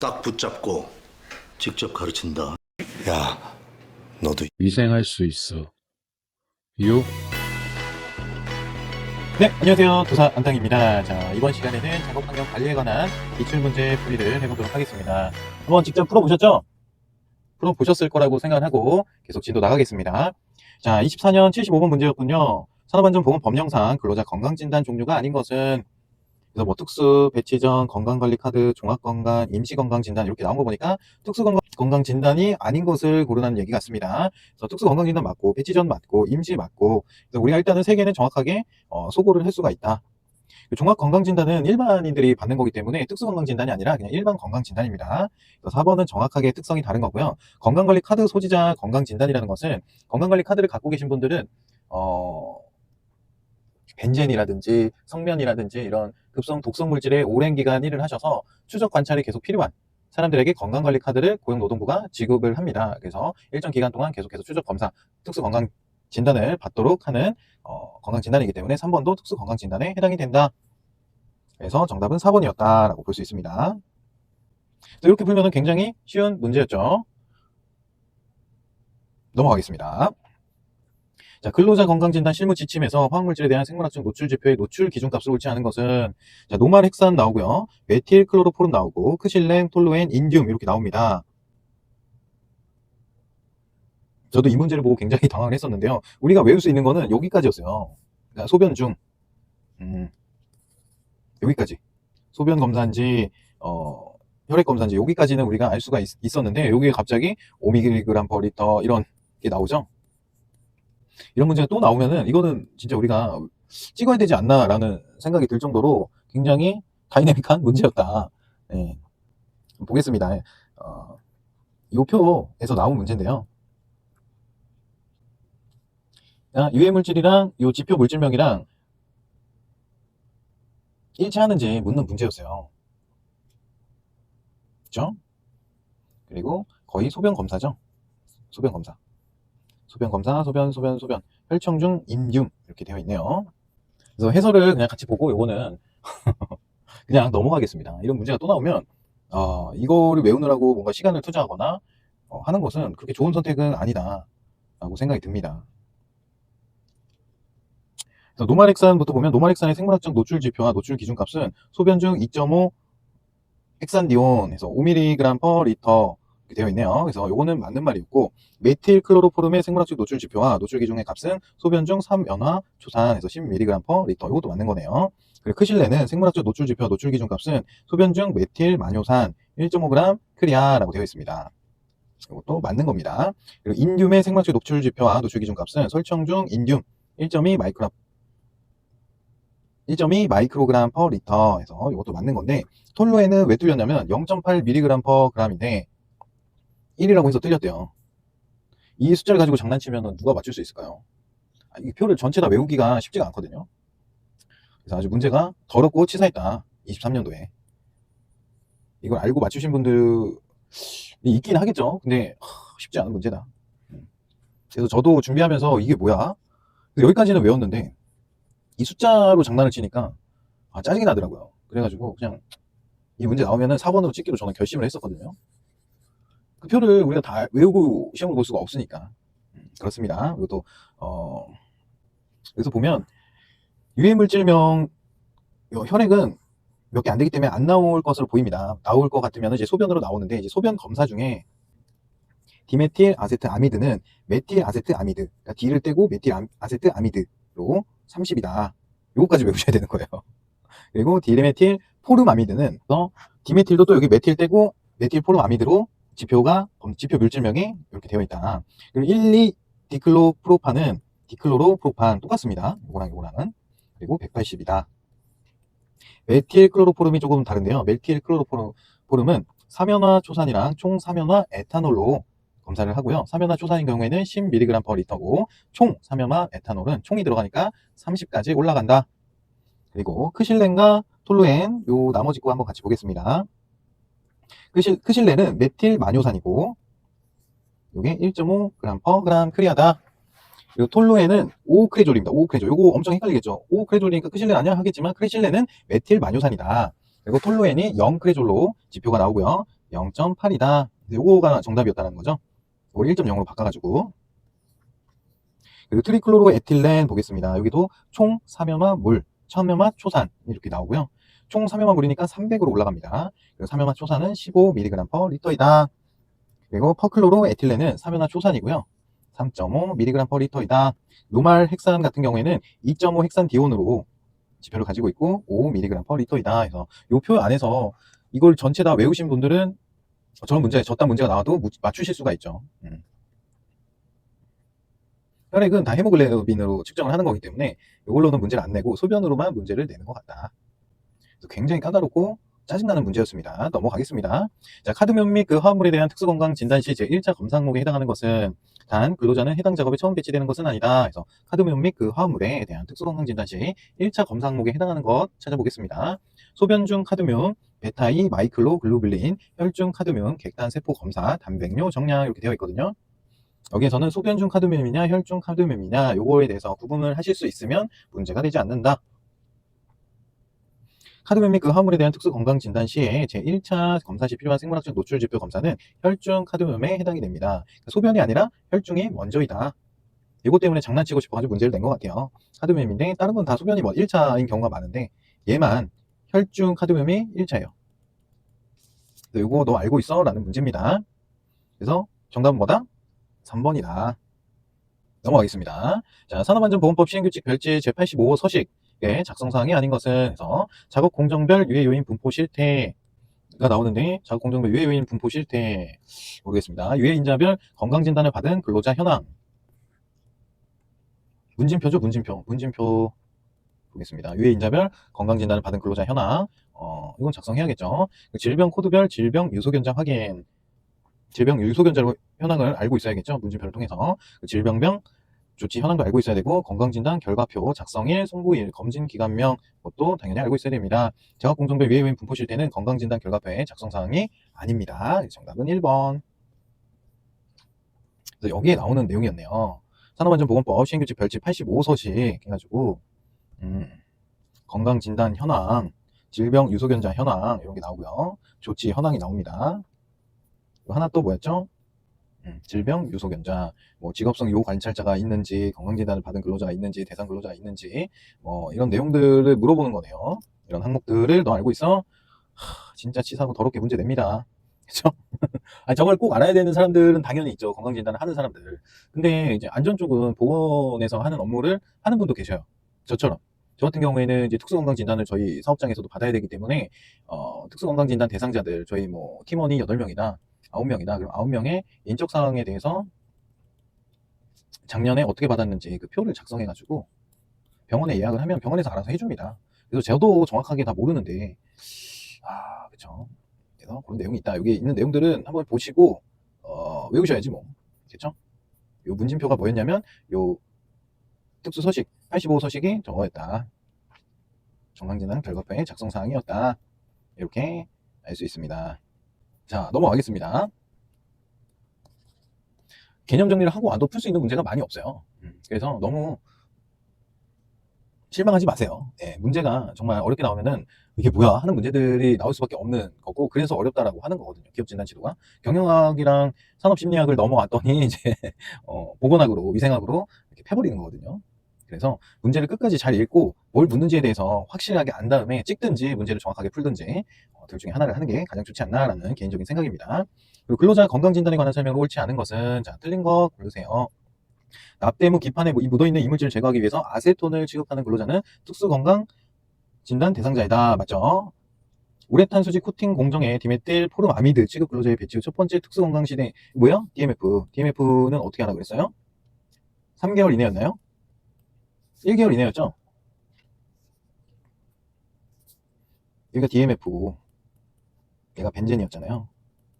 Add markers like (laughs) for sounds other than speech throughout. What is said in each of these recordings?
딱 붙잡고 직접 가르친다. 야, 너도 위생할 수 있어. 유 네, 안녕하세요. 도사 안당입니다. 자, 이번 시간에는 작업 환경 관리에 관한 기출 문제 풀이를 해보도록 하겠습니다. 한번 직접 풀어보셨죠? 풀어보셨을 거라고 생각하고 계속 진도 나가겠습니다. 자, 24년 75번 문제였군요. 산업안전보건 법령상 근로자 건강진단 종류가 아닌 것은 그래서 뭐 특수, 배치 전, 건강관리 카드, 종합 건강, 임시 건강 진단 이렇게 나온 거 보니까 특수건강 진단이 아닌 것을 고르라는 얘기 같습니다. 그래서 특수 건강 진단 맞고, 배치 전 맞고, 임시 맞고, 그래서 우리가 일단은 세 개는 정확하게 어, 소고를 할 수가 있다. 그 종합 건강 진단은 일반인들이 받는 거기 때문에 특수 건강 진단이 아니라 그냥 일반 건강 진단입니다. 그래서 4번은 정확하게 특성이 다른 거고요. 건강관리 카드 소지자 건강 진단이라는 것은 건강관리 카드를 갖고 계신 분들은 어, 벤젠이라든지 성면이라든지 이런 급성 독성 물질에 오랜 기간 일을 하셔서 추적 관찰이 계속 필요한 사람들에게 건강관리 카드를 고용노동부가 지급을 합니다. 그래서 일정 기간 동안 계속해서 추적 검사, 특수 건강 진단을 받도록 하는 어, 건강 진단이기 때문에 3번도 특수 건강 진단에 해당이 된다. 그래서 정답은 4번이었다라고 볼 수 있습니다. 이렇게 풀면 굉장히 쉬운 문제였죠. 넘어가겠습니다. 자, 근로자 건강진단 실무 지침에서 화학물질에 대한 생물학적 노출 지표의 노출 기준값을 옳지 않은 것은 자, 노말 헥산 나오고요. 메틸 클로로포름 나오고 크실렌, 톨루엔, 인디움 이렇게 나옵니다. 저도 이 문제를 보고 굉장히 (laughs) 당황을 했었는데요. 우리가 외울 수 있는 거는 여기까지였어요. 그러니까 소변 중 음, 여기까지 소변 검사인지 어, 혈액 검사인지 여기까지는 우리가 알 수가 있, 었는데 여기에 갑자기 5mg per 리터 이런 게 나오죠. 이런 문제가 또 나오면은 이거는 진짜 우리가 찍어야 되지 않나라는 생각이 들 정도로 굉장히 다이내믹한 문제였다. 예. 보겠습니다. 어, 이 표에서 나온 문제인데요. 아, 유해 물질이랑 요 지표 물질명이랑 일치하는지 묻는 문제였어요. 그죠? 그리고 거의 소변 검사죠. 소변 검사. 소변 검사, 소변, 소변, 소변. 혈청 중 임균 이렇게 되어 있네요. 그래서 해설을 그냥 같이 보고 요거는 (laughs) 그냥 넘어가겠습니다. 이런 문제가 또 나오면 어, 이거를 외우느라고 뭔가 시간을 투자하거나 어, 하는 것은 그렇게 좋은 선택은 아니다라고 생각이 듭니다. 그래서 노말액산부터 보면 노말액산의 생물학적 노출 지표와 노출 기준값은 소변 중 2.5 헥산디온에서 5mg per 리터 이렇게 되어 있네요. 그래서 요거는 맞는 말이었고 메틸 클로로포름의 생물학적 노출 지표와 노출 기준의 값은 소변 중 3연화 초산에서 10mg per 리터 이것도 맞는 거네요. 그리고 크실레는 생물학적 노출 지표와 노출 기준 값은 소변 중 메틸 마뇨산 1.5g 크리아라고 되어 있습니다. 이것도 맞는 겁니다. 그리고 인듐의 생물학적 노출 지표와 노출 기준 값은 설청 중 인듐 1.2 마이크로 1.2 마이크로그램 퍼 리터에서 이것도 맞는 건데 톨로에는 왜 뚫렸냐면 0.8 미리그램 퍼 그램인데 1이라고 해서 틀렸대요. 이 숫자를 가지고 장난치면 누가 맞출 수 있을까요? 아, 이 표를 전체 다 외우기가 쉽지가 않거든요. 그래서 아주 문제가 더럽고 치사했다. 23년도에. 이걸 알고 맞추신 분들이 있긴 하겠죠. 근데 하, 쉽지 않은 문제다. 음. 그래서 저도 준비하면서 이게 뭐야? 여기까지는 외웠는데 이 숫자로 장난을 치니까 아, 짜증이 나더라고요. 그래가지고 그냥 이 문제 나오면은 4번으로 찍기로 저는 결심을 했었거든요. 그 표를 우리가 다 외우고 시험을 볼 수가 없으니까 음, 그렇습니다. 그리고 또 어, 여기서 보면 유해 물질명 요 혈액은 몇 개 안 되기 때문에 안 나올 것으로 보입니다. 나올 것 같으면 이제 소변으로 나오는데 이제 소변 검사 중에 디메틸 아세트 아미드는 메틸 아세트 아미드, 그러니까 D를 떼고 메틸 아- 아세트 아미드로 30이다. 요거까지 외우셔야 되는 거예요. 그리고 디메틸 포름 아미드는 또 디메틸도 또 여기 메틸 떼고 메틸 포름 아미드로 지표가 검- 지표 물질명이 이렇게 되어 있다. 그리고 1, 2 디클로 프로판은 디클로로 프로판 똑같습니다. 요거랑 요거랑은 그리고 180이다. 메틸 클로로포름이 조금 다른데요. 메틸 클로로포름은 사면화 초산이랑 총 사면화 에탄올로 검사를 하고요. 사면화 초산인 경우에는 10mg per 리터고 총 사면화 에탄올은 총이 들어가니까 30까지 올라간다. 그리고 크실렌과 톨루엔 요 나머지 거 한번 같이 보겠습니다. 크실, 크실렌은 메틸 마뇨산이고 요게 1.5g per gram 크리아다. 그리고 톨루엔은 5크레졸입니다. 5크레졸. 요거 엄청 헷갈리겠죠. 5크레졸이니까 크실렌 아니야 하겠지만 크실렌은 메틸 마뇨산이다. 그리고 톨루엔이 0크레졸로 지표가 나오고요. 0.8이다. 요거가 정답이었다는 거죠. 이걸 1.0으로 바꿔가지고. 그리고 트리클로로 에틸렌 보겠습니다. 여기도 총 사면화 물, 천면화 초산 이렇게 나오고요. 총 사면화 물이니까 300으로 올라갑니다. 그리고 사면화 초산은 15mg per 리터이다. 그리고 퍼클로로 에틸렌은 사면화 초산이고요. 3.5mg per 리터이다. 노말 헥산 같은 경우에는 2.5 헥산 디온으로 지표를 가지고 있고 5mg per 리터이다. 그래서 이 표 안에서 이걸 전체 다 외우신 분들은 저런 문제, 저딴 문제가 나와도 무- 맞추실 수가 있죠. 음. 혈액은 다 헤모글로빈으로 측정을 하는 거기 때문에 이걸로는 문제를 안 내고 소변으로만 문제를 내는 것 같다. 굉장히 까다롭고 짜증나는 문제였습니다. 넘어가겠습니다. 자, 카드뮴 및 그 화합물에 대한 특수건강 진단 시 제1차 검사 항목에 해당하는 것은 단 근로자는 해당 작업에 처음 배치되는 것은 아니다. 그래서 카드뮴 및 그 화합물에 대한 특수건강 진단 시 1차 검사 항목에 해당하는 것 찾아보겠습니다. 소변 중 카드뮴, 베타이 마이클로 글로뷸린, 혈중 카드뮴, 객단 세포 검사, 단백뇨 정량 이렇게 되어 있거든요. 여기에서는 소변 중 카드뮴이냐 혈중 카드뮴이냐 요거에 대해서 구분을 하실 수 있으면 문제가 되지 않는다. 카드뮴 및 그 화물에 대한 특수 건강 진단 시에 제1차 검사 시 필요한 생물학적 노출 지표 검사는 혈중 카드뮴에 해당이 됩니다. 소변이 아니라 혈중이 먼저이다. 이것 때문에 장난치고 싶어가지고 문제를 낸 것 같아요. 카드뮴인데 다른 건 다 소변이 뭐 1차인 경우가 많은데 얘만 혈중 카드뮴이 1차예요. 이거 너 알고 있어? 라는 문제입니다. 그래서 정답은 뭐다? 3번이다. 넘어가겠습니다. 자, 산업안전보건법 시행규칙 별지 제85호 서식 의 작성사항이 아닌 것은 그래서 작업 공정별 유해 요인 분포 실태 가 나오는데 작업 공정별 유해 요인 분포 실태 모르겠습니다. 유해 인자별 건강 진단을 받은 근로자 현황 문진표죠, 문진표. 문진표 보겠습니다. 유해 인자별 건강 진단을 받은 근로자 현황 어, 이건 작성해야겠죠. 그 질병 코드별 질병 유소 견자 확인 질병 유소 견자 현황을 알고 있어야겠죠. 문진표를 통해서 그 질병병 조치 현황도 알고 있어야 되고 건강진단 결과표 작성일 송부일 검진 기간명 것도 당연히 알고 있어야 됩니다. 작업 공정별 유해 요인 분포실 때는 건강진단 결과표의 작성 사항이 아닙니다. 정답은 1번. 그래서 여기에 나오는 내용이었네요. 산업안전보건법 시행규칙 별지 85서식 해가지고 음, 건강진단 현황, 질병 유소견자 현황 이런 게 나오고요. 조치 현황이 나옵니다. 하나 또 뭐였죠? 음, 질병 유소견자, 뭐 직업성 요 관찰자가 있는지, 건강진단을 받은 근로자가 있는지, 대상 근로자가 있는지, 뭐 이런 내용들을 물어보는 거네요. 이런 항목들을 너 알고 있어? 하, 진짜 치사하고 더럽게 문제 냅니다. (laughs) 그죠? (laughs) 아니, 저걸 꼭 알아야 되는 사람들은 당연히 있죠. 건강진단을 하는 사람들. 근데 이제 안전 쪽은 보건에서 하는 업무를 하는 분도 계셔요. 저처럼. 저 같은 경우에는 이제 특수건강진단을 저희 사업장에서도 받아야 되기 때문에, 어, 특수건강진단 대상자들, 저희 뭐, 팀원이 8명이다. 9명이다. 그럼 9명의 인적 사항에 대해서 작년에 어떻게 받았는지 그 표를 작성해가지고 병원에 예약을 하면 병원에서 알아서 해줍니다. 그래서 저도 정확하게 다 모르는데, 아, 그쵸. 그래서 그런 내용이 있다. 여기 있는 내용들은 한번 보시고, 어, 외우셔야지 뭐. 그쵸? 요 문진표가 뭐였냐면, 요 특수 서식, 85 서식이 저거였다. 정강진단 결과표의 작성 사항이었다. 이렇게 알 수 있습니다. 자, 넘어가겠습니다. 개념 정리를 하고 와도 풀 수 있는 문제가 많이 없어요. 음, 그래서 너무 실망하지 마세요. 예, 문제가 정말 어렵게 나오면은 이게 뭐야 하는 문제들이 나올 수밖에 없는 거고 그래서 어렵다라고 하는 거거든요. 기업 진단 치료가 경영학이랑 산업 심리학을 넘어왔더니 (laughs) 이제 어, 보건학으로 위생학으로 이렇게 패버리는 거거든요. 그래서 문제를 끝까지 잘 읽고 뭘 묻는지에 대해서 확실하게 안 다음에 찍든지 문제를 정확하게 풀든지 어, 둘 중에 하나를 하는 게 가장 좋지 않나라는 개인적인 생각입니다. 그리고 근로자 건강진단에 관한 설명은 옳지 않은 것은 자 틀린 거 고르세요. 납대무 기판에 이 묻어있는 이물질을 제거하기 위해서 아세톤을 취급하는 근로자는 특수건강 진단 대상자이다. 맞죠? 우레탄 수지 코팅 공정에 디메틸 포름아미드 취급 근로자의 배치 후 첫 번째 특수건강 시대 뭐야? DMF. DMF는 어떻게 하라고 그랬어요? 3개월 이내였나요? 1개월 이내였죠? 여기가 DMF. 얘가 벤젠이었잖아요.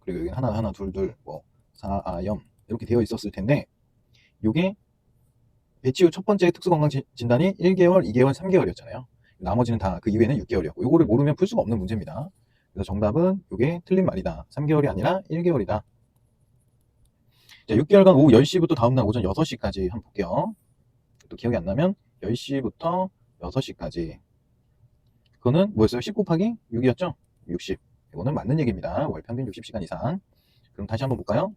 그리고 여기 하나 하나 둘둘 뭐 사아염 이렇게 되어 있었을 텐데 요게 배치 후 첫 번째 특수건강 진- 진단이 1개월, 2개월, 3개월이었잖아요. 나머지는 다 그 이후에는 6개월이었고 요거를 모르면 풀 수가 없는 문제입니다. 그래서 정답은 요게 틀린 말이다. 3개월이 아니라 1개월이다. 자, 6개월간 오후 10시부터 다음날 오전 6시까지 한번 볼게요. 또 기억이 안 나면 10시부터 6시까지. 그거는 뭐였어요? 10 곱하기 6이었죠? 60. 이거는 맞는 얘기입니다. 월 평균 60시간 이상. 그럼 다시 한번 볼까요?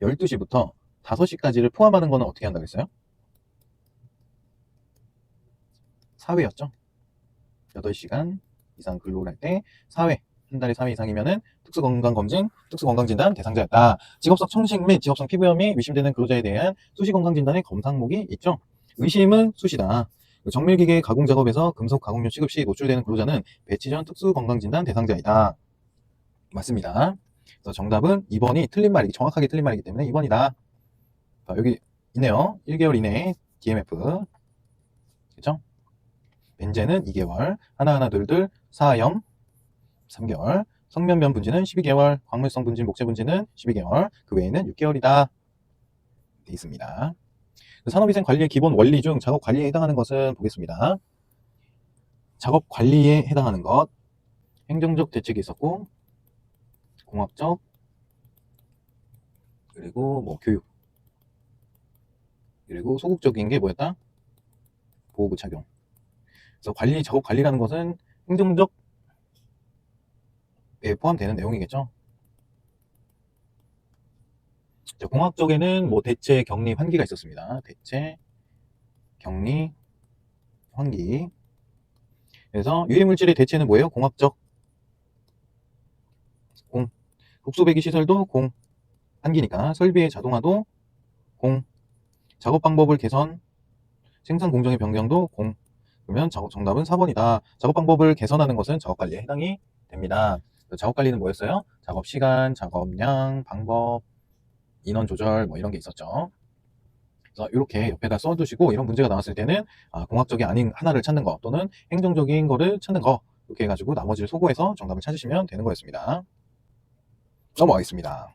12시부터 5시까지를 포함하는 거는 어떻게 한다고 했어요? 4회였죠? 8시간 이상 근로를 할 때 4회, 한 달에 4회 이상이면은 특수건강검진, 특수건강진단 대상자였다. 직업성 청식 및 직업성 피부염이 의심되는 근로자에 대한 수시건강진단의 검사 항목이 있죠. 의심은 수시다. 정밀기계 가공 작업에서 금속 가공료 취급 시 노출되는 근로자는 배치 전 특수 건강진단 대상자이다. 맞습니다. 그래서 정답은 2번이 틀린 말이기, 정확하게 틀린 말이기 때문에 2번이다. 자, 여기 있네요. 1개월 이내 DMF. 그죠? 벤제는 2개월, 하나하나 둘둘, 사염 3개월, 성면면 분지는 12개월, 광물성 분진, 목재 분지는 12개월, 그 외에는 6개월이다. 돼 있습니다. 그 산업위생 관리의 기본 원리 중 작업 관리에 해당하는 것은 보겠습니다. 작업 관리에 해당하는 것, 행정적 대책이 있었고, 공학적, 그리고 뭐 교육, 그리고 소극적인 게 뭐였다? 보호구 착용. 그래서 관리, 작업 관리라는 것은 행정적 에 포함되는 내용이겠죠. 자, 공학적에는 뭐 대체, 격리, 환기가 있었습니다. 대체, 격리, 환기. 그래서 유해 물질의 대체는 뭐예요? 공학적. 공. 국소 배기 시설도 공. 환기니까 설비의 자동화도 공. 작업 방법을 개선, 생산 공정의 변경도 공. 그러면 작- 정답은 4번이다. 작업 방법을 개선하는 것은 작업 관리에 해당이 됩니다. 작업 관리는 뭐였어요? 작업 시간, 작업량, 방법, 인원 조절 뭐 이런 게 있었죠. 그래서 이렇게 옆에다 써두시고 이런 문제가 나왔을 때는 아, 공학적이 아닌 하나를 찾는 거 또는 행정적인 거를 찾는 거 이렇게 해가지고 나머지를 소거해서 정답을 찾으시면 되는 거였습니다. 넘어가겠습니다.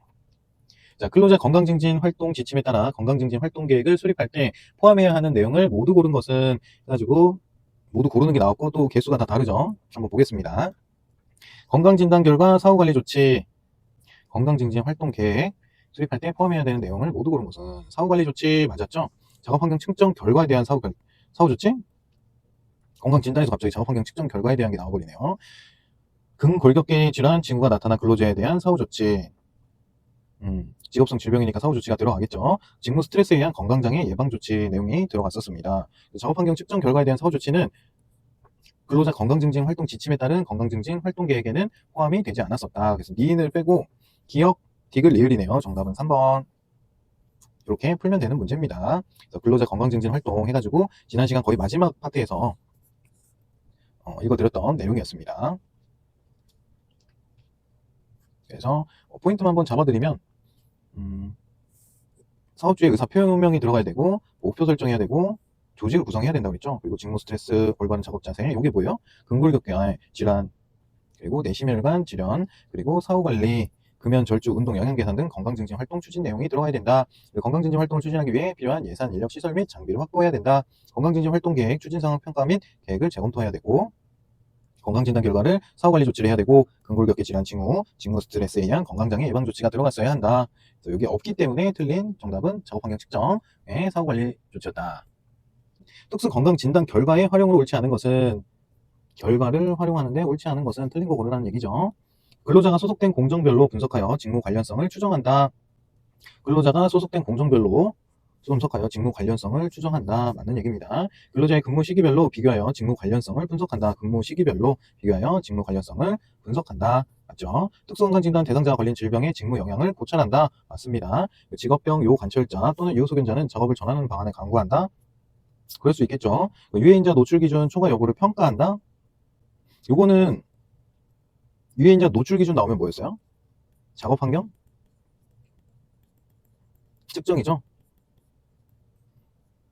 자, 근로자 건강증진 활동 지침에 따라 건강증진 활동 계획을 수립할 때 포함해야 하는 내용을 모두 고른 것은 해가지고 모두 고르는 게 나왔고 또 개수가 다 다르죠. 한번 보겠습니다. 건강진단 결과 사후관리 조치, 건강증진 활동 계획 수립할 때 포함해야 되는 내용을 모두 고른 것은 사후관리 조치 맞았죠? 작업환경 측정 결과에 대한 사후, 사후 조치? 건강진단에서 갑자기 작업환경 측정 결과에 대한 게 나와버리네요. 근골격계 질환 징후가 나타난 근로자에 대한 사후 조치. 음, 직업성 질병이니까 사후 조치가 들어가겠죠. 직무 스트레스에 의한 건강장애 예방 조치 내용이 들어갔었습니다. 작업 환경 측정 결과에 대한 사후 조치는 근로자 건강증진 활동 지침에 따른 건강증진 활동 계획에는 포함이 되지 않았었다. 그래서 니인을 빼고 기억, 딕을 리을이네요. 정답은 3번. 이렇게 풀면 되는 문제입니다. 그래서 근로자 건강증진 활동 해가지고 지난 시간 거의 마지막 파트에서 어, 읽어드렸던 내용이었습니다. 그래서 어, 포인트만 한번 잡아드리면 음, 사업주의 의사 표명이 들어가야 되고 목표 설정해야 되고 조직을 구성해야 된다고 했죠. 그리고 직무 스트레스, 올바른 작업 자세, 이게 뭐예요? 근골격계 질환, 그리고 내심혈관 질환, 그리고 사후 관리, 금연, 절주, 운동, 영양 개선 등 건강 증진 활동 추진 내용이 들어가야 된다. 그리고 건강 증진 활동을 추진하기 위해 필요한 예산, 인력, 시설 및 장비를 확보해야 된다. 건강 증진 활동 계획, 추진 상황 평가 및 계획을 재검토해야 되고 건강진단 결과를 사후관리 조치를 해야 되고 근골격계 질환 징후, 직무 스트레스에 의한 건강장애 예방 조치가 들어갔어야 한다. 그래서 여기 없기 때문에 틀린 정답은 작업환경 측정의 사후관리 조치였다. 특수 건강 진단 결과의 활용으로 옳지 않은 것은 결과를 활용하는데 옳지 않은 것은 틀린 거 고르라는 얘기죠. 근로자가 소속된 공정별로 분석하여 직무 관련성을 추정한다. 근로자가 소속된 공정별로 분석하여 직무 관련성을 추정한다. 맞는 얘기입니다. 근로자의 근무 시기별로 비교하여 직무 관련성을 분석한다. 근무 시기별로 비교하여 직무 관련성을 분석한다. 맞죠? 특수건강 진단 대상자가 걸린 질병의 직무 영향을 고찰한다. 맞습니다. 직업병 요 관찰자 또는 요 소견자는 작업을 전하는 방안을 강구한다. 그럴 수 있겠죠. 유해인자 노출 기준 초과 여부를 평가한다. 요거는 유해인자 노출 기준 나오면 뭐였어요? 작업 환경? 측정이죠.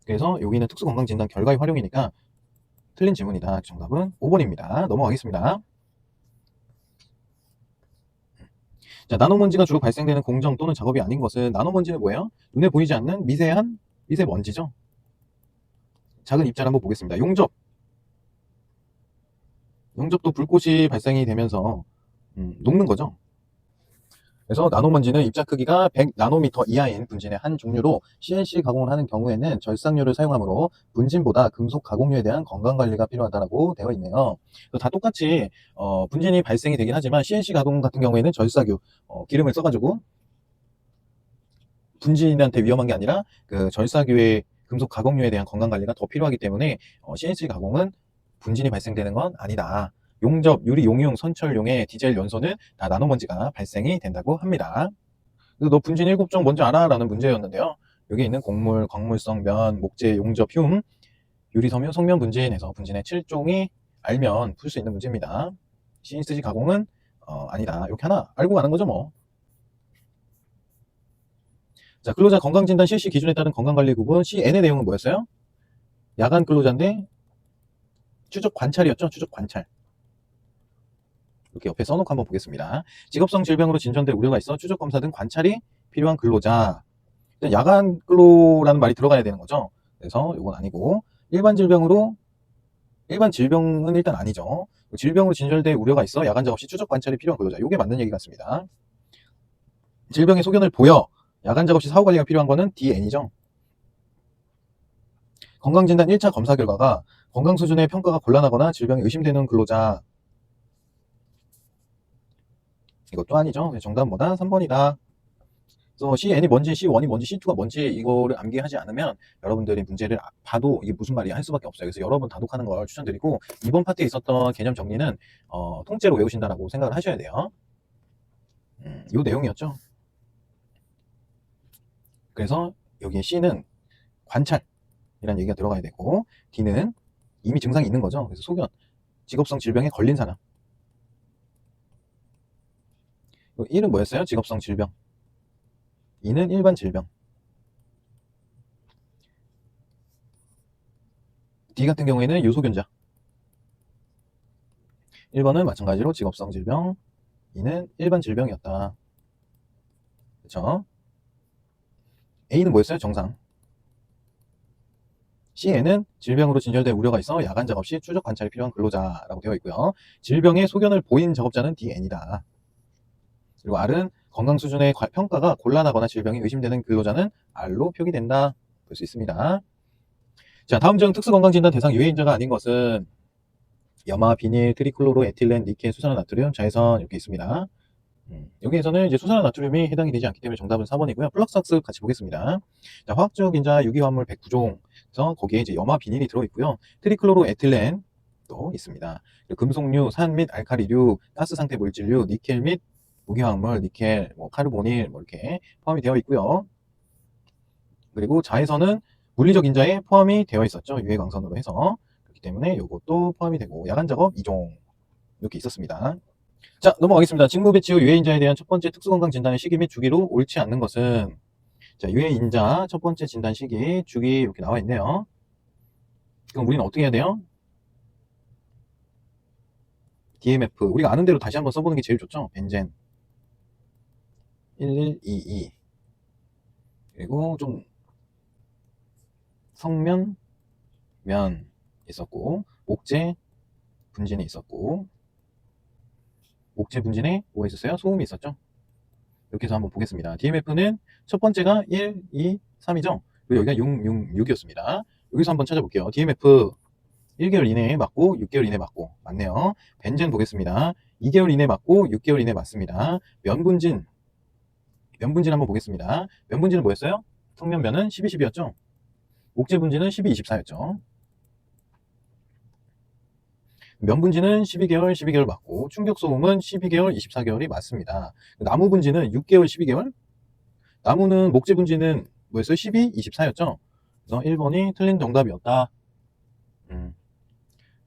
그래서 여기는 특수건강진단 결과의 활용이니까 틀린 질문이다. 정답은 5번입니다. 넘어가겠습니다. 자, 나노먼지가 주로 발생되는 공정 또는 작업이 아닌 것은 나노먼지는 뭐예요? 눈에 보이지 않는 미세한 미세먼지죠. 작은 입자를 한번 보겠습니다. 용접. 용접도 불꽃이 발생이 되면서 음, 녹는 거죠. 그래서 나노먼지는 입자 크기가 100 나노미터 이하인 분진의 한 종류로 CNC 가공을 하는 경우에는 절삭류를 사용하므로 분진보다 금속 가공류에 대한 건강 관리가 필요하다고 되어 있네요. 다 똑같이 어, 분진이 발생이 되긴 하지만 CNC 가공 같은 경우에는 절삭유 어, 기름을 써가지고 분진한테 위험한 게 아니라 그 절삭유의 금속 가공류에 대한 건강 관리가 더 필요하기 때문에 어, CNC 가공은 분진이 발생되는 건 아니다. 용접, 유리 용융, 선철 용의 디젤 연소는 다 나노먼지가 발생이 된다고 합니다. 그래서 너 분진 7종 뭔지 알아? 라는 문제였는데요. 여기 있는 곡물, 광물성 면, 목재, 용접, 흉, 유리, 섬유, 성면 분진에서 분진의 7종이 알면 풀 수 있는 문제입니다. CNC 가공은 어, 아니다. 이렇게 하나 알고 가는 거죠 뭐. 자, 근로자 건강진단 실시 기준에 따른 건강관리 구분 CN의 내용은 뭐였어요? 야간 근로자인데 추적 관찰이었죠? 추적 관찰. 이렇게 옆에 써놓고 한번 보겠습니다. 직업성 질병으로 진전될 우려가 있어 추적 검사 등 관찰이 필요한 근로자. 야간 근로라는 말이 들어가야 되는 거죠. 그래서 이건 아니고 일반 질병으로 일반 질병은 일단 아니죠. 질병으로 진절될 우려가 있어 야간 작업 시 추적 관찰이 필요한 근로자. 이게 맞는 얘기 같습니다. 질병의 소견을 보여 야간 작업 시 사후 관리가 필요한 거는 DN이죠. 건강진단 1차 검사 결과가 건강 수준의 평가가 곤란하거나 질병이 의심되는 근로자. 이것도 아니죠. 정답보다 3번이다. 그래서 CN이 뭔지, C1이 뭔지, C2가 뭔지 이거를 암기하지 않으면 여러분들이 문제를 아- 봐도 이게 무슨 말이야 할 수밖에 없어요. 그래서 여러 번 다독하는 걸 추천드리고 이번 파트에 있었던 개념 정리는 어, 통째로 외우신다라고 생각을 하셔야 돼요. 음, 이 내용이었죠. 그래서 여기에 C는 관찰이라는 얘기가 들어가야 되고 D는 이미 증상이 있는 거죠. 그래서 소견, 직업성 질병에 걸린 사람. 1은 뭐였어요? 직업성 질병. 2는 일반 질병. D 같은 경우에는 유소견자. 1번은 마찬가지로 직업성 질병, 2는 일반 질병이었다. 그렇죠? A는 뭐였어요? 정상. C에는 질병으로 진절될 우려가 있어 야간 작업 시 추적 관찰이 필요한 근로자라고 되어 있고요. 질병의 소견을 보인 작업자는 DN이다. 그리고 R은 건강 수준의 과- 평가가 곤란하거나 질병이 의심되는 근로자는 R로 표기된다. 볼 수 있습니다. 자, 다음 중 특수건강진단 대상 유해인자가 아닌 것은 염화, 비닐, 트리클로로, 에틸렌, 니켈, 수산화 나트륨, 자외선 이렇게 있습니다. 음, 여기에서는 이제 수산화 나트륨이 해당이 되지 않기 때문에 정답은 4번이고요. 플럭스 학습 같이 보겠습니다. 자, 화학적 인자 유기화합물 109종. 그래서 거기에 이제 염화, 비닐이 들어있고요. 트리클로로, 에틸렌 또 있습니다. 금속류, 산 및 알카리류, 가스 상태 물질류, 니켈 및 무기화합물, 니켈, 뭐 카르보닐 뭐 이렇게 포함이 되어 있고요. 그리고 자외선은 물리적 인자에 포함이 되어 있었죠. 유해광선으로 해서. 그렇기 때문에 이것도 포함이 되고 야간 작업 2종 이렇게 있었습니다. 자, 넘어가겠습니다. 직무 배치 후 유해 인자에 대한 첫 번째 특수건강 진단의 시기 및 주기로 옳지 않는 것은 자, 유해 인자 첫 번째 진단 시기, 주기 이렇게 나와 있네요. 그럼 우리는 어떻게 해야 돼요? DMF 우리가 아는 대로 다시 한번 써보는 게 제일 좋죠. 벤젠 1122 그리고 좀 성면 면 있었고 목재 분진이 있었고 목재 분진에 뭐가 있었어요? 소음이 있었죠. 이렇게 해서 한번 보겠습니다. DMF는 첫 번째가 1, 2, 3이죠. 그리고 여기가 6, 6, 6이었습니다. 여기서 한번 찾아볼게요. DMF 1개월 이내에 맞고 6개월 이내 맞고 맞네요. 벤젠 보겠습니다. 2개월 이내 맞고 6개월 이내 맞습니다. 면분진 면분진 한번 보겠습니다. 면분진은 뭐였어요? 성면면은 12, 10이었죠. 목재 분진은 12, 24였죠. 면분진은 12개월, 12개월 맞고 충격소음은 12개월, 24개월이 맞습니다. 나무 분진은 6개월, 12개월. 나무는 목재 분진은 뭐였어요? 12, 24였죠. 그래서 1번이 틀린 정답이었다. 음.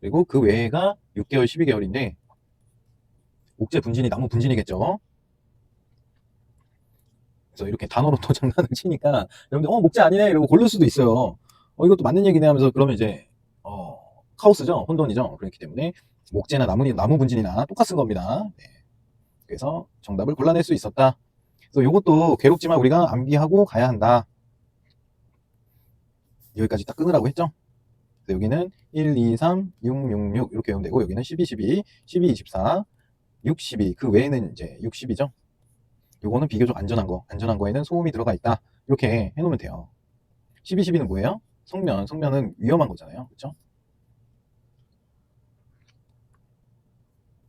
그리고 그 외가 6개월, 12개월인데 목재 분진이 나무 분진이겠죠. 그래서 이렇게 단어로 (laughs) 또 장난을 치니까 여러분들 어 목재 아니네 이러고 고를 수도 있어요. 어 이것도 맞는 얘기네 하면서 그러면 이제 어 카오스죠, 혼돈이죠. 그렇기 때문에 목재나 나무 나무 분진이나 똑같은 겁니다. 네. 그래서 정답을 골라낼 수 있었다. 그래서 이것도 괴롭지만 우리가 암기하고 가야 한다. 여기까지 딱 끊으라고 했죠. 여기는 1, 2, 3, 6, 6, 6 이렇게 외우면 되고 여기는 12, 12, 12, 24, 6, 12. 그 외에는 이제 6, 10이죠. 요거는 비교적 안전한 거. 안전한 거에는 소음이 들어가 있다. 이렇게 해놓으면 돼요. 12, 12는 뭐예요? 성면. 성면은 위험한 거잖아요. 그렇죠?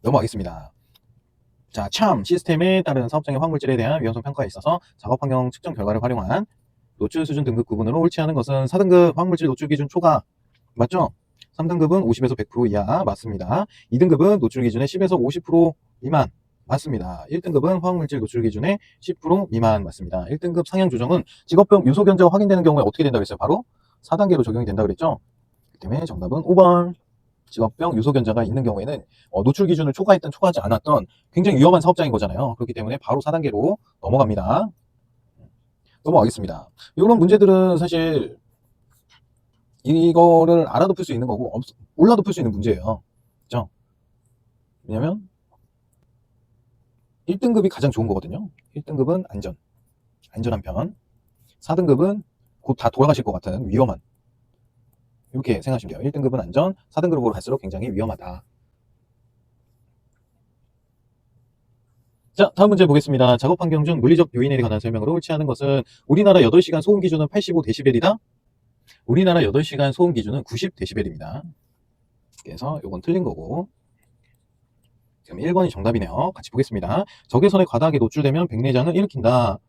넘어가겠습니다. 자, 참 시스템에 따른 사업장의 화물질에 대한 위험성 평가에 있어서 작업 환경 측정 결과를 활용한 노출 수준 등급 구분으로 옳지 않은 것은 4등급 화물질 노출 기준 초과 맞죠? 3등급은 50에서 100% 이하 맞습니다. 2등급은 노출 기준의 10에서 50% 미만 맞습니다. 1등급은 화학물질 노출 기준의 10% 미만 맞습니다. 1등급 상향 조정은 직업병 유소 견제가 확인되는 경우에 어떻게 된다고 했어요? 바로 4단계로 적용이 된다고 그랬죠? 그 때문에 정답은 5번. 직업병 유소 견제가 있는 경우에는 어, 노출 기준을 초과했던 초과하지 않았던 굉장히 위험한 사업장인 거잖아요. 그렇기 때문에 바로 4단계로 넘어갑니다. 넘어가겠습니다. 이런 문제들은 사실 이거를 알아도 풀 수 있는 거고 없, 몰라도 풀 수 있는 문제예요. 그죠? 왜냐면 1등급이 가장 좋은 거거든요. 1등급은 안전. 안전한 편. 4등급은 곧 다 돌아가실 것 같은 위험한. 이렇게 생각하시면 돼요. 1등급은 안전, 4등급으로 갈수록 굉장히 위험하다. 자, 다음 문제 보겠습니다. 작업 환경 중 물리적 요인에 관한 설명으로 옳지 않은 것은 우리나라 8시간 소음 기준은 85dB이다. 우리나라 8시간 소음 기준은 90dB입니다. 그래서 이건 틀린 거고. 그럼 1번이 정답이네요. 같이 보겠습니다. 적외선에 과다하게 노출되면 백내장을 일으킨다.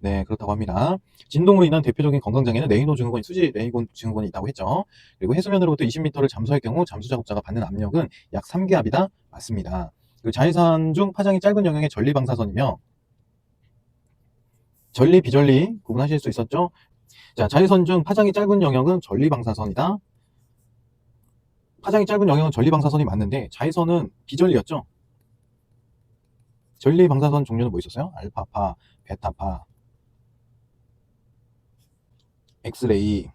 네, 그렇다고 합니다. 진동으로 인한 대표적인 건강장애는 레이노 증후군, 수지 레이곤 증후군이 있다고 했죠. 그리고 해수면으로부터 20m를 잠수할 경우 잠수 작업자가 받는 압력은 약 3기압이다. 맞습니다. 그리고 자외선 중 파장이 짧은 영역의 전리 방사선이며 전리 비전리 구분하실 수 있었죠? 자, 자외선 중 파장이 짧은 영역은 전리 방사선이다. 파장이 짧은 영역은 전리 방사선이 맞는데 자외선은 비전리였죠? 전리 방사선 종류는 뭐 있었어요? 알파파, 베타파, 엑스레이,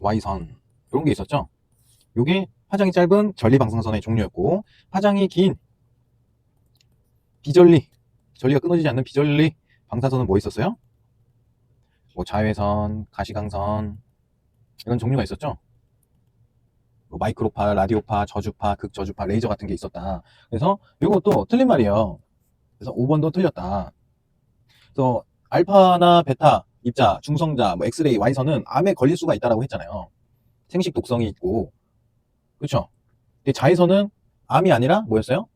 Y선 이런 게 있었죠? 요게 파장이 짧은 전리 방사선의 종류였고 파장이 긴 비전리 전리가 끊어지지 않는 비전리 방사선은 뭐 있었어요? 뭐 자외선, 가시광선 이런 종류가 있었죠? 뭐 마이크로파, 라디오파, 저주파, 극저주파, 레이저 같은 게 있었다. 그래서 이것도 틀린 말이에요. 그래서 5번도 틀렸다. 그래서 알파나 베타, 입자, 중성자, 뭐 엑스레이, Y선은 암에 걸릴 수가 있다라고 했잖아요. 생식 독성이 있고, 그렇죠? 근데 자외선은 암이 아니라 뭐였어요?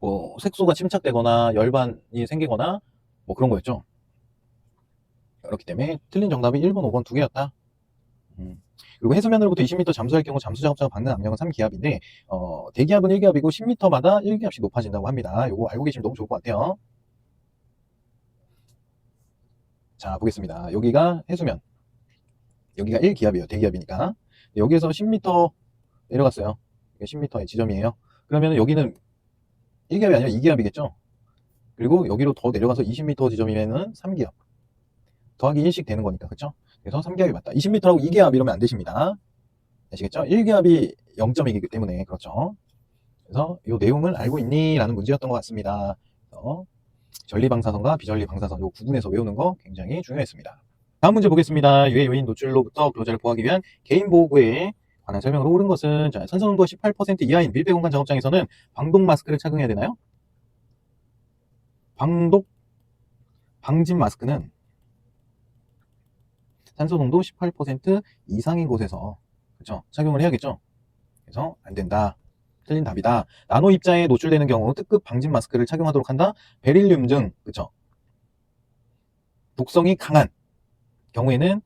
뭐 색소가 침착되거나 열반이 생기거나 뭐 그런 거였죠. 그렇기 때문에 틀린 정답이 1번, 5번 두 개였다. 음. 그리고 해수면으로부터 20m 잠수할 경우 잠수 작업자가 받는 압력은 3기압인데 어, 대기압은 1기압이고 10m마다 1기압씩 높아진다고 합니다. 요거 알고 계시면 너무 좋을 것 같아요. 자, 보겠습니다. 여기가 해수면. 여기가 1기압이에요. 대기압이니까. 여기에서 10m 내려갔어요. 이게 10m의 지점이에요. 그러면 여기는 1기압이 아니라 2기압이겠죠? 그리고 여기로 더 내려가서 20m 지점이면은 3기압. 더하기 1씩 되는 거니까, 그쵸? 그래서 3기압이 맞다. 20m라고 2기압 이러면 안 되십니다. 아시겠죠? 1기압이 0점이기 때문에, 그렇죠? 그래서 이 내용을 알고 있니? 라는 문제였던 것 같습니다. 전리방사선과 비전리방사선 요 구분해서 외우는 거 굉장히 중요했습니다. 다음 문제 보겠습니다. 유해 요인 노출로부터 교자를 보호하기 위한 개인 보호구에 관한 설명으로 옳은 것은 자, 산소 농도가 18% 이하인 밀폐 공간 작업장에서는 방독 마스크를 착용해야 되나요? 방독 방진 마스크는 산소농도 18% 이상인 곳에서 그렇죠? 착용을 해야겠죠? 그래서 안 된다. 틀린 답이다. 나노 입자에 노출되는 경우 특급 방진 마스크를 착용하도록 한다. 베릴륨 등 그렇죠? 독성이 강한 경우에는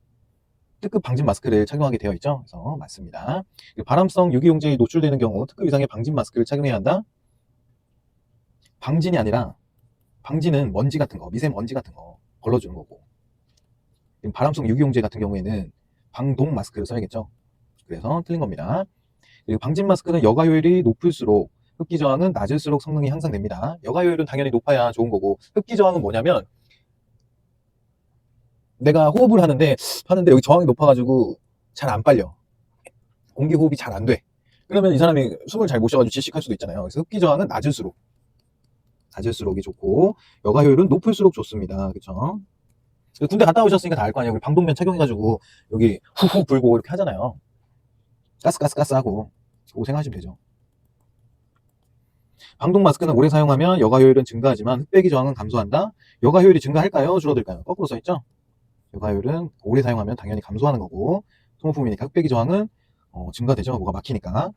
특급 방진 마스크를 착용하게 되어 있죠. 그래서 맞습니다. 바람성 유기용제에 노출되는 경우 특급 이상의 방진 마스크를 착용해야 한다. 방진이 아니라 방진은 먼지 같은 거, 미세먼지 같은 거 걸러주는 거고. 바람성 유기용제 같은 경우에는 방독 마스크를 써야겠죠. 그래서 틀린 겁니다. 그리고 방진 마스크는 여가 효율이 높을수록 흡기 저항은 낮을수록 성능이 향상됩니다. 여가 효율은 당연히 높아야 좋은 거고 흡기 저항은 뭐냐면 내가 호흡을 하는데 하는데 여기 저항이 높아가지고 잘 안 빨려. 공기 호흡이 잘 안 돼. 그러면 이 사람이 숨을 잘 못 쉬어가지고 질식할 수도 있잖아요. 그래서 흡기 저항은 낮을수록 낮을수록이 좋고 여가 효율은 높을수록 좋습니다. 그렇죠? 군대 갔다 오셨으니까 다 알 거 아니에요. 방독면 착용해가지고 여기 후후 불고 이렇게 하잖아요. 가스 가스 가스 하고 그거 생각하시면 되죠. 방독 마스크는 오래 사용하면 여가 효율은 증가하지만 흑배기 저항은 감소한다. 여가 효율이 증가할까요? 줄어들까요? 거꾸로 써 있죠? 여가 효율은 오래 사용하면 당연히 감소하는 거고 소모품이니까 흑배기 저항은 어, 증가되죠. 뭐가 막히니까.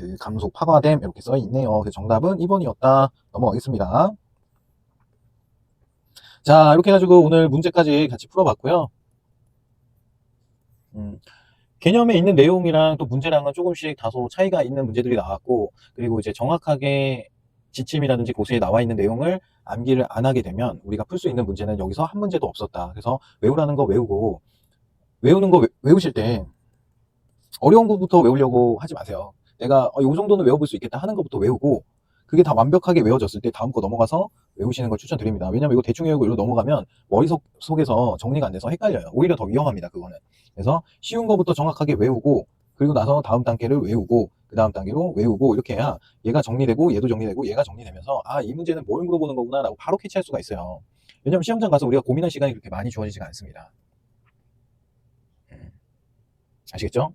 예, 감소 파과됨 이렇게 써 있네요. 그래서 정답은 2번이었다. 넘어가겠습니다. 자, 이렇게 해가지고 오늘 문제까지 같이 풀어봤고요. 음, 개념에 있는 내용이랑 또 문제랑은 조금씩 다소 차이가 있는 문제들이 나왔고, 그리고 이제 정확하게 지침이라든지 고스에 나와 있는 내용을 암기를 안 하게 되면 우리가 풀 수 있는 문제는 여기서 한 문제도 없었다. 그래서 외우라는 거 외우고, 외우는 거 외- 외우실 때 어려운 것부터 외우려고 하지 마세요. 내가 어, 요 정도는 외워볼 수 있겠다 하는 것부터 외우고, 그게 다 완벽하게 외워졌을 때 다음 거 넘어가서 외우시는 걸 추천드립니다. 왜냐면 이거 대충 외우고 이로 넘어가면 머릿속 속에서 정리가 안 돼서 헷갈려요. 오히려 더 위험합니다. 그거는. 그래서 쉬운 거부터 정확하게 외우고 그리고 나서 다음 단계를 외우고 그 다음 단계로 외우고 이렇게 해야 얘가 정리되고 얘도 정리되고 얘가 정리되면서 아 이 문제는 뭘 물어보는 거구나 라고 바로 캐치할 수가 있어요. 왜냐면 시험장 가서 우리가 고민할 시간이 그렇게 많이 주어지지가 않습니다. 음. 아시겠죠?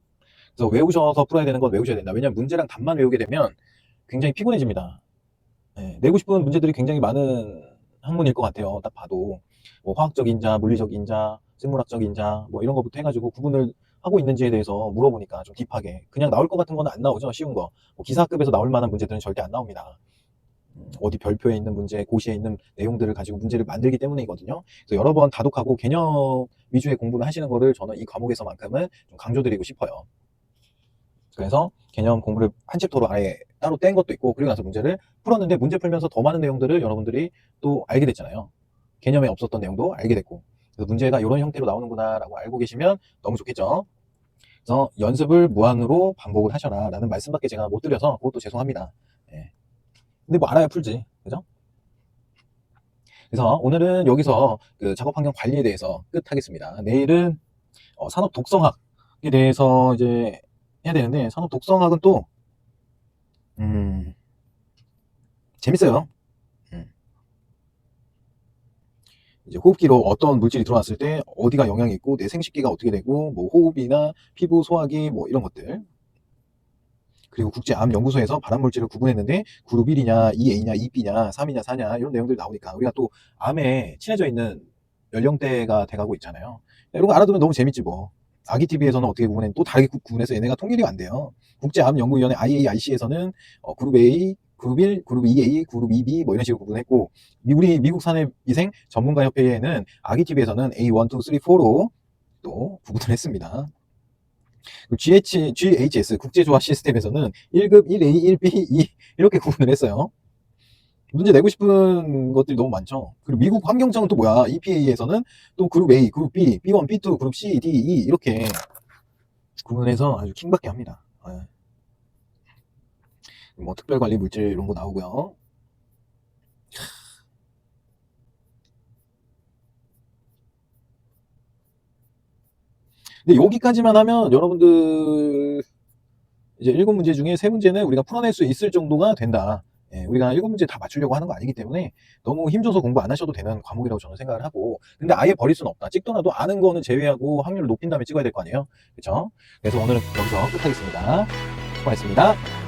그래서 외우셔서 풀어야 되는 건 외우셔야 된다. 왜냐면 문제랑 답만 외우게 되면 굉장히 피곤해집니다. 네, 내고 싶은 문제들이 굉장히 많은 학문일 것 같아요. 딱 봐도 뭐 화학적 인자, 물리적 인자, 생물학적 인자 뭐 이런 것부터 해가지고 구분을 하고 있는지에 대해서 물어보니까 좀 딥하게 그냥 나올 것 같은 거는 안 나오죠. 쉬운 거. 뭐 기사급에서 나올 만한 문제들은 절대 안 나옵니다. 음, 어디 별표에 있는 문제, 고시에 있는 내용들을 가지고 문제를 만들기 때문이거든요. 그래서 여러 번 다독하고 개념 위주의 공부를 하시는 거를 저는 이 과목에서만큼은 좀 강조드리고 싶어요. 그래서 개념 공부를 한 챕터로 아예 따로 뗀 것도 있고 그리고 나서 문제를 풀었는데 문제 풀면서 더 많은 내용들을 여러분들이 또 알게 됐잖아요. 개념에 없었던 내용도 알게 됐고 그래서 문제가 이런 형태로 나오는구나라고 알고 계시면 너무 좋겠죠. 그래서 연습을 무한으로 반복을 하셔라 라는 말씀밖에 제가 못 드려서 그것도 죄송합니다. 예. 근데 뭐 알아야 풀지. 그죠? 그래서 오늘은 여기서 그 작업 환경 관리에 대해서 끝 하겠습니다. 내일은 어, 산업 독성학에 대해서 이제 해야 되는데 산업 독성학은 또 음, 재밌어요. 음. 이제 호흡기로 어떤 물질이 들어왔을 때 어디가 영향이 있고 내 생식기가 어떻게 되고 뭐 호흡이나 피부 소화기 뭐 이런 것들 그리고 국제암연구소에서 발암 물질을 구분했는데 그룹 1이냐 2A냐 2B냐 3이냐 4냐 이런 내용들이 나오니까 우리가 또 암에 친해져 있는 연령대가 돼가고 있잖아요. 이런 거 알아두면 너무 재밌지 뭐. 아기 TV에서는 어떻게 구분해? 또 다르게 구- 구분해서 얘네가 통일이 안 돼요. 국제암연구위원회 IAIC에서는 어, 그룹 A, 그룹 1, 그룹 2A, 그룹 2B 뭐 이런 식으로 구분했고 미- 우리 미국 산해위생 전문가 협회에는 아기 TV에서는 A1, 2, 3, 4로 또 구분을 했습니다. GH, GHS 국제조화 시스템에서는 1급 1A, 1B, 2 이렇게 (laughs) 구분을 했어요. 문제 내고 싶은 것들이 너무 많죠. 그리고 미국 환경청은 또 뭐야? EPA에서는 또 그룹 A, 그룹 B, B1, B2, 그룹 C, D, E 이렇게 구분해서 아주 킹받게 합니다. 예. 뭐 특별관리 물질 이런 거 나오고요. 근데 여기까지만 하면 여러분들 이제 일곱 문제 중에 세 문제는 우리가 풀어낼 수 있을 정도가 된다. 예, 우리가 일곱 문제 다 맞추려고 하는 거 아니기 때문에 너무 힘줘서 공부 안 하셔도 되는 과목이라고 저는 생각을 하고 근데 아예 버릴 수는 없다. 찍더라도 아는 거는 제외하고 확률을 높인 다음에 찍어야 될 거 아니에요. 그렇죠? 그래서 오늘은 여기서 끝하겠습니다. 수고하셨습니다.